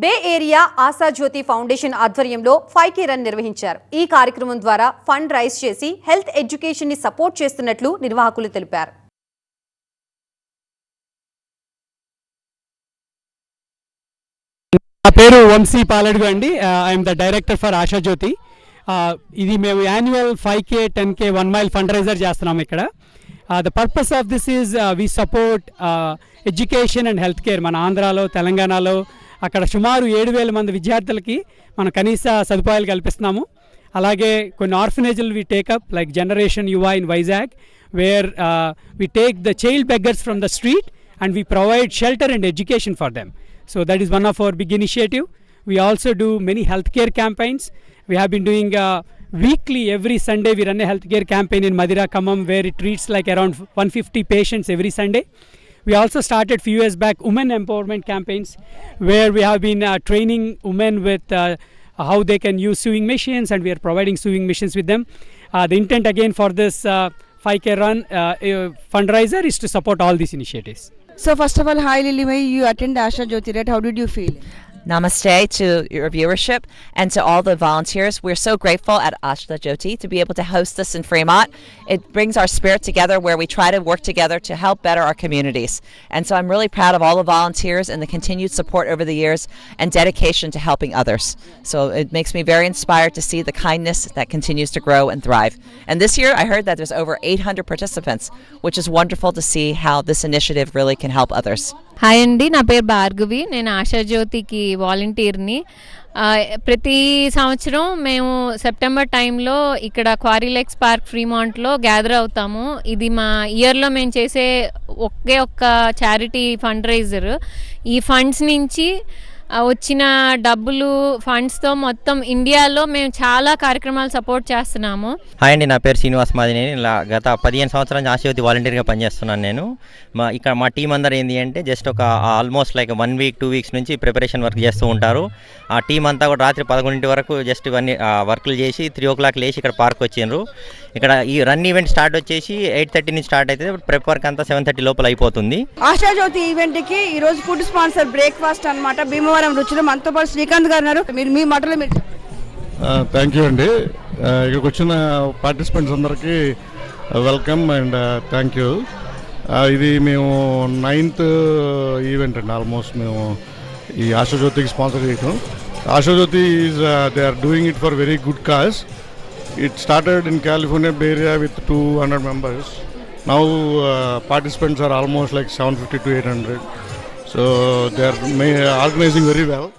బే area ఆశాజ్యోతి foundation ఆధ్వర్యంలో five K run నిర్వహించారు. ఈ కార్యక్రమం ద్వారా ఫండ్ రైజ్ చేసి హెల్త్ ఎడ్యుకేషన్ని సపోర్ట్ చేస్తున్నట్లు నిర్వాహకులు తెలిపారు. నా పేరు వంశీ పాలడుగు అండి. ఐఎమ్ ద డైరెక్టర్ ఫర్ ఆశాజ్యోతి ఇది మేము annual five K ten K one mile fund raiser చేస్తున్నాం ఇక్కడ. The purpose of this is we support education and health care మన ఆంధ్రాలో తెలంగాణలో అక్కడ సుమారు ఏడు వేల మంది విద్యార్థులకి మనం కనీస సదుపాయాలు కల్పిస్తున్నాము. అలాగే కొన్ని ఆర్ఫనేజ్లు we take up like generation Yuva in Vizag where we take the child beggars from the street and we provide shelter and education for them so that is one of our big initiative we also do many health care campaigns we been doing weekly every Sunday we run health care campaign in Madhira Khammam where it treats like around one fifty patients every Sunday We also started few years back women empowerment campaigns where we have been uh, training women with uh, how they can use sewing machines and we are providing sewing machines with them. Uh, the intent again for this uh, 5K run uh, uh, fundraiser is to support all these initiatives. So first of all, hi Lily, Bhai, you attend Asha Jyoti, right? How did you feel? Namaste to your viewership and to all the volunteers. We're so grateful at Ashta Jyoti to be able to host this in Fremont. It brings our spirit together where we try to work together to help better our communities. And so I'm really proud of all the volunteers and the continued support over the years and dedication to helping others. So it makes me very inspired to see the kindness that continues to grow and thrive. And this year I heard that there's over 800 participants, which is wonderful to see how this initiative really can help others. Hi అండి నా పేరు భార్గవి. నేను ఆశాజ్యోతికి వాలంటీర్ని. ప్రతి సంవత్సరం మేము September టైంలో ఇక్కడ క్వారీలెక్స్ park ఫ్రీమాంట్లో gather అవుతాము. ఇది మా ఇయర్లో మేము చేసే ఒకే ఒక్క చారిటీ ఫండ్ రైజర్. ఈ ఫండ్స్ నుంచి వచ్చిన డబ్బులు ఫండ్స్తో మొత్తం ఇండియాలో మేము చాలా కార్యక్రమాలు సపోర్ట్ చేస్తున్నాము. హాయ్ అండి నా పేరు శ్రీనివాస్ మాది నేను ఇలా గత పదిహేను సంవత్సరాల నుంచి ఆశీర్వతి వాలంటీర్గా పనిచేస్తున్నాను నేను. మా ఇక్కడ మా టీం అందరూ ఏంటి అంటే జస్ట్ ఒక almost like one week two weeks నుంచి ప్రిపరేషన్ వర్క్ చేస్తూ ఉంటారు. ఆ టీం అంతా కూడా రాత్రి పదకొండింటి వరకు జస్ట్ ఇవన్నీ వర్క్లు చేసి త్రీ ఓ క్లాక్ లేచి ఇక్కడ పార్క్ వచ్చిండ్రు. ఇక్కడ ఈ రన్ ఈవెంట్ స్టార్ట్ వచ్చేసి ఎయిట్ థర్టీ నుంచి స్టార్ట్ అయితే ప్రెప్ వర్క్ అంతా సెవెన్ థర్టీ లోపల అయిపోతుంది. ఆశా జ్యోతి ఈవెంట్కి ఈ రోజు ఫుడ్ స్పాన్సర్ బ్రేక్ఫాస్ట్ అన్నమాట. భీమవరం రుచులు మనతో పాటు శ్రీకాంత్ గారు ఉన్నారు. మీరు మీ మాటలో మీరు థ్యాంక్ యూ అండి. ఇక్కడికి వచ్చిన పార్టిసిపెంట్స్ అందరికీ వెల్కమ్ అండ్ థ్యాంక్ యూ ఇది మేము నైన్త్ ఈవెంట్ అండి ఆల్మోస్ట్ మేము ఈ ఆశాజ్యోతికి స్పాన్సర్ చేయటం. Ashajyothi is they are doing it for very good cause it started in California area with two hundred members now participants are almost like seven fifty to eight hundred so they are organizing very well